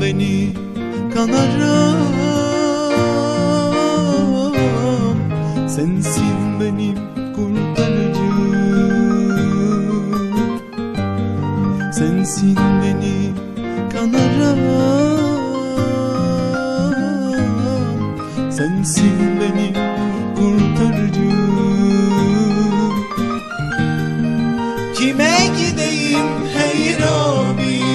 beni kanarım. Sensin benim kurtarıcım. Sensin beni kanarım. Sensin benim kurtarıcım. Kime gideyim hey Rabbim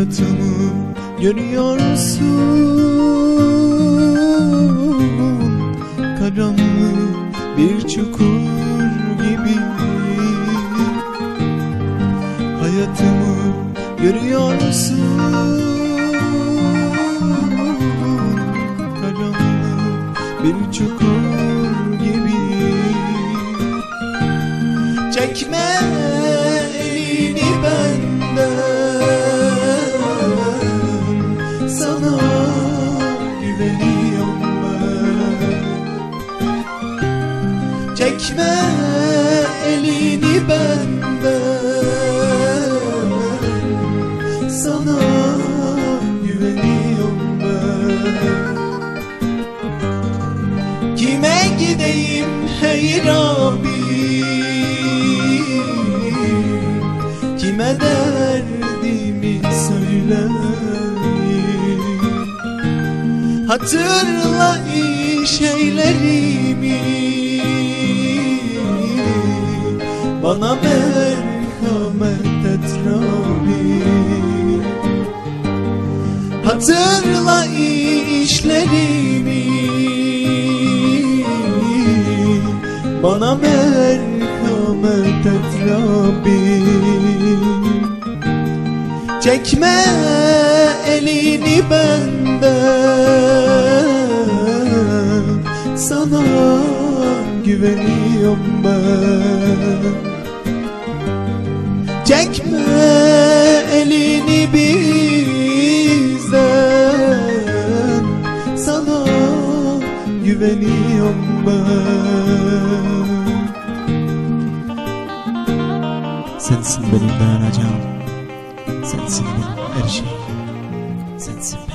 Hayatımı görüyorsun. Karanlık bir çukur gibi. Hayatımı görüyorsun. Karanlık bir çukur Çekme elini benden. Sana güveniyorum ben. Kime gideyim hey Rabbim Kime derdimi söyleyeyim Hatırla iyi şeylerimi Bana merhamet et Rabbim Hatırla işlerimi. Bana merhamet et Rabbim Çekme elini benden. Sana güveniyorum ben. Çekme elini bizden. Sana güveniyorum ben. Sensin benim dayanacağım. Sensin benim her şeyim. Sensin